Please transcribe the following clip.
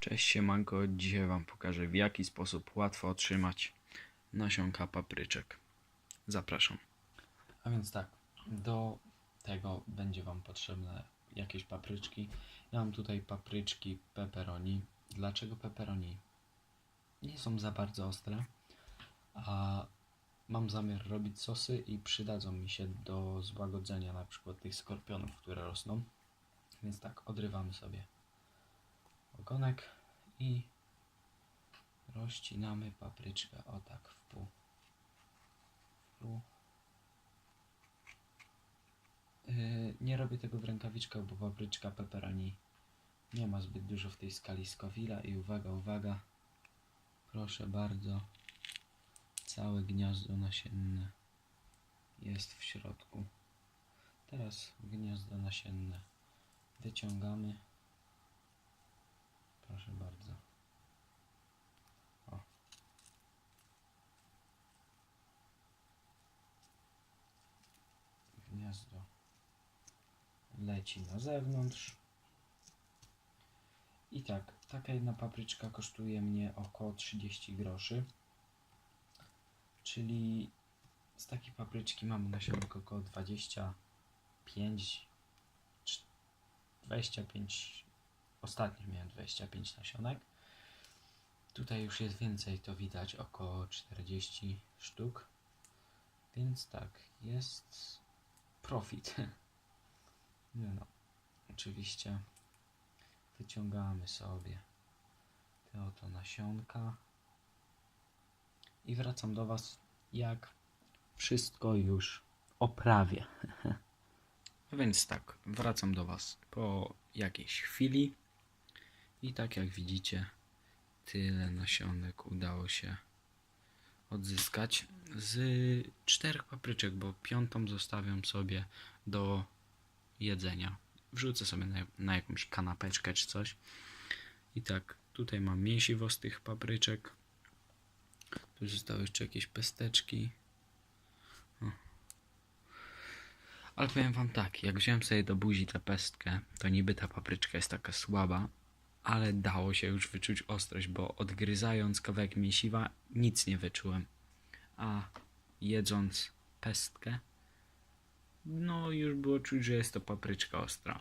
Cześć siemanko, dzisiaj wam pokażę w jaki sposób łatwo otrzymać nasionka papryczek. Zapraszam. A więc tak, do tego będzie Wam potrzebne jakieś papryczki. Ja mam tutaj papryczki pepperoni. Dlaczego pepperoni? Nie są za bardzo ostre, a mam zamiar robić sosy i przydadzą mi się do złagodzenia na przykład tych skorpionów, które rosną. Więc tak, odrywamy sobie ogonek i rozcinamy papryczkę o tak w pół. W pół. Yy, nie robię tego w rękawiczkach, bo papryczka pepperoni nie ma zbyt dużo w tej skali Scoville'a i uwaga, uwaga, proszę bardzo, całe gniazdo nasienne jest w środku. Teraz gniazdo nasienne wyciągamy. Proszę bardzo. O. Gniazdo leci na zewnątrz. I tak, taka jedna papryczka kosztuje mnie około 30 groszy. Czyli z takiej papryczki mamy nasionek około 25 cz- 25 ostatnio miałem 25 nasionek. Tutaj już jest więcej, to widać około 40 sztuk. Więc tak, jest profit. Nie no, oczywiście wyciągamy sobie te oto nasionka i wracam do Was, jak wszystko już oprawię. A więc tak, wracam do was po jakiejś chwili i tak jak widzicie, tyle nasionek udało się odzyskać z czterech papryczek, bo piątą zostawiam sobie do jedzenia. Wrzucę sobie na, na jakąś kanapeczkę czy coś. I tak, tutaj mam mięsiwo z tych papryczek. Tu zostały jeszcze jakieś pesteczki. O. Ale powiem wam tak, jak wziąłem sobie do buzi tę pestkę, to niby ta papryczka jest taka słaba, ale dało się już wyczuć ostrość, bo odgryzając kawałek mięsiwa nic nie wyczułem. A jedząc pestkę, no już było czuć, że jest to papryczka ostra.